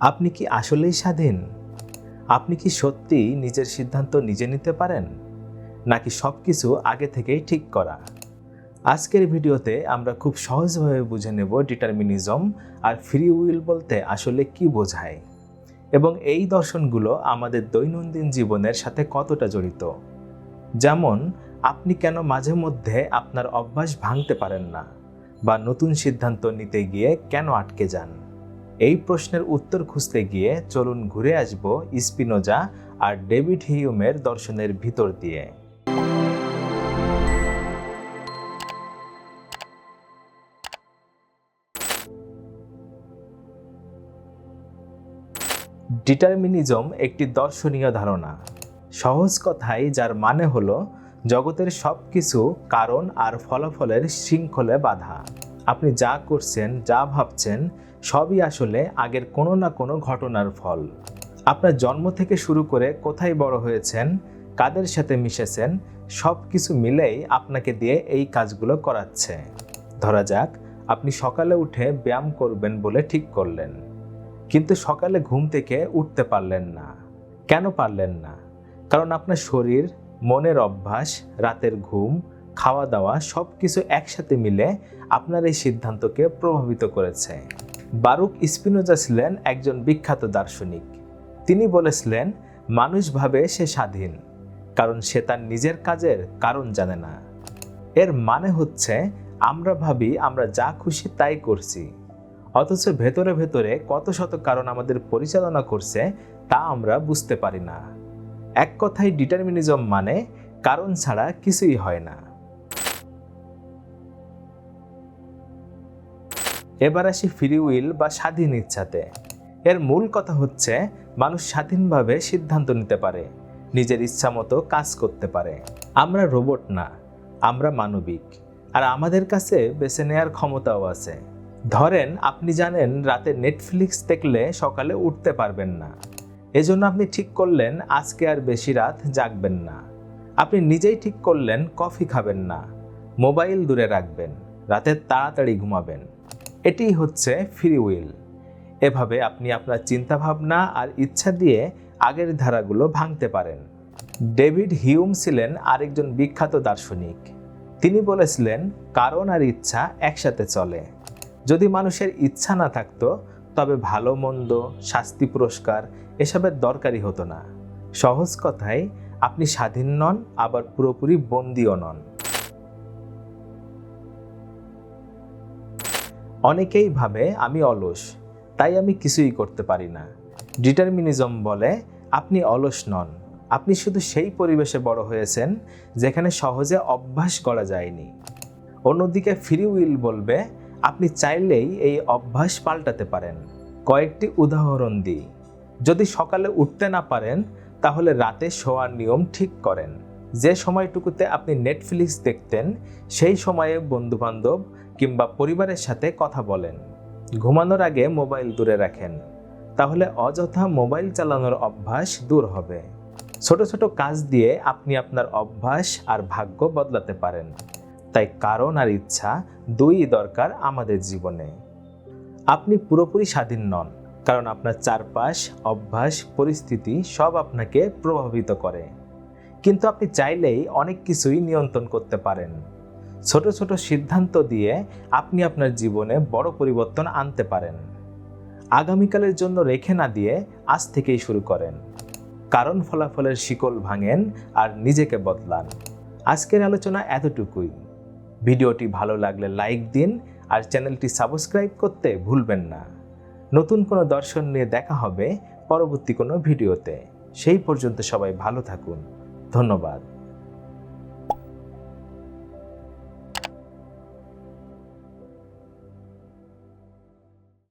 আপনি কি আসলেই স্বাধীন? আপনি কি সত্যিই নিজের সিদ্ধান্ত নিজে নিতে পারেন? নাকি সব কিছু আগে থেকেই ঠিক করা? আজকের ভিডিওতে আমরা খুব সহজভাবে বুঝে নেব ডিটারমিনিজম আর ফ্রি উইল বলতে আসলে কি বোঝায় এবং এই দর্শনগুলো আমাদের দৈনন্দিন জীবনের সাথে কতটা জড়িত। যেমন, আপনি কেন মাঝে মধ্যে আপনার অভ্যাস ভাঙতে পারেন না বা নতুন সিদ্ধান্ত নিতে গিয়ে কেন আটকে যান? এই প্রশ্নের উত্তর খুঁজতে গিয়ে চলুন ঘুরে আসব স্পিনোজা আর ডেভিড হিউমের দর্শনের ভিতর দিয়ে। ডিটারমিনিজম একটি দর্শনীয় ধারণা। সহজ কথায় যার মানে হলো, জগতের সব কিছু কারণ আর ফলাফলের শৃঙ্খলে বাধা। আপনি যা করছেন, যা ভাবছেন সবই আসলে আগের কোনো না কোনো ঘটনার ফল। আপনার জন্ম থেকে শুরু করে কোথায় বড় হয়েছেন, কাদের সাথে মিশেছেন সব কিছু মিলেই আপনাকে দিয়ে এই কাজগুলো করাচ্ছে। ধরা যাক, আপনি সকালে উঠে ব্যায়াম করবেন বলে ঠিক করলেন। কিন্তু সকালে ঘুম থেকে উঠতে পারলেন না। কেন পারলেন না? কারণ আপনার শরীর, মনের অভ্যাস, রাতের ঘুম, খাওয়া দাওয়া সব কিছু একসাথে মিলে আপনার এই সিদ্ধান্তকে প্রভাবিত করেছে। বারুক স্পিনোজা ছিলেন একজন বিখ্যাত দার্শনিক। তিনি বলেছিলেন, মানুষভাবে সে স্বাধীন, কারণ সে তার নিজের কাজের কারণ জানে না। এর মানে হচ্ছে, আমরা ভাবি আমরা যা খুশি তাই করছি, অথচ ভেতরে ভেতরে কত শত কারণ আমাদের পরিচালনা করছে তা আমরা বুঝতে পারি না। এক কথায় ডিটারমিনিজম মানে কারণ ছাড়া কিছুই হয় না। এবার আসি ফ্রি উইল বা স্বাধীন ইচ্ছাতে। এর মূল কথা হচ্ছে, মানুষ স্বাধীনভাবে সিদ্ধান্ত নিতে পারে, নিজের ইচ্ছা মতো কাজ করতে পারে। আমরা রোবট না, আমরা মানবিক, আর আমাদের কাছে বেছে নেওয়ার ক্ষমতাও আছে। ধরেন, আপনি জানেন রাতে নেটফ্লিক্স দেখলে সকালে উঠতে পারবেন না। এজন্য আপনি ঠিক করলেন, আজকে আর বেশি রাত জাগবেন না। আপনি নিজেই ঠিক করলেন, কফি খাবেন না। মোবাইল দূরে রাখবেন, রাতে তাড়াতাড়ি ঘুমাবেন। এটিই হচ্ছে ফ্রি উইল এভাবে আপনি আপনার চিন্তাভাবনা আর ইচ্ছা দিয়ে আগের ধারাগুলো ভাঙতে পারেন। ডেভিড হিউম ছিলেন আরেকজন বিখ্যাত দার্শনিক। তিনি বলেছিলেন, কারণ আর ইচ্ছা একসাথে চলে। যদি মানুষের ইচ্ছা না থাকতো, তবে ভালো মন্দ, শাস্তি পুরস্কার এসবের দরকারই হতো না। সহজ কথায়, আপনি স্বাধীন নন, আবার পুরোপুরি বন্দিও নন। অনেকেই ভাবে আমি অলস, তাই আমি কিছুই করতে পারি না। ডিটারমিনিজম বলে, আপনি অলস নন, আপনি শুধু সেই পরিবেশে বড় হয়েছেন, যেখানে সহজে অভ্যাস করা যায়নি। অন্যদিকে ফ্রি উইল বলবে, আপনি চাইলেই এই অভ্যাস পাল্টাতে পারেন। কয়েকটি উদাহরণ দিই। যদি সকালে উঠতে না পারেন, তাহলে রাতে শোয়ার নিয়ম ঠিক করেন। যে সময়টুকুতে আপনি নেটফ্লিক্স দেখতেন, সেই সময়ে বন্ধুবান্ধব কিংবা পরিবারের সাথে কথা বলেন। ঘুমানোর আগে মোবাইল দূরে রাখেন। তাহলে অযথা মোবাইল চালানোর অভ্যাস দূর হবে। ছোট ছোট কাজ দিয়ে আপনি আপনার অভ্যাস আর ভাগ্য বদলাতে পারেন। তাই কারণ আর ইচ্ছা দুই দরকার আমাদের জীবনে। আপনি পুরোপুরি স্বাধীন নন, কারণ আপনার চারপাশ, অভ্যাস, পরিস্থিতি সব আপনাকে প্রভাবিত করে। কিন্তু আপনি চাইলেই অনেক কিছুই নিয়ন্ত্রণ করতে পারেন। ছোট ছোট সিদ্ধান্ত দিয়ে আপনি আপনার জীবনে বড় পরিবর্তন আনতে পারেন। আগামীকালের জন্য রেখে না দিয়ে আজ থেকেই শুরু করেন। কারণ ফলাফলের শিকল ভাঙেন আর নিজেকে বদলান। আজকের আলোচনা এতটুকুই। ভিডিওটি ভালো লাগলে লাইক দিন আর চ্যানেলটি সাবস্ক্রাইব করতে ভুলবেন না। নতুন কোনো দর্শন নিয়ে দেখা হবে পরবর্তী কোনো ভিডিওতে। সেই পর্যন্ত সবাই ভালো থাকুন। ধন্যবাদ।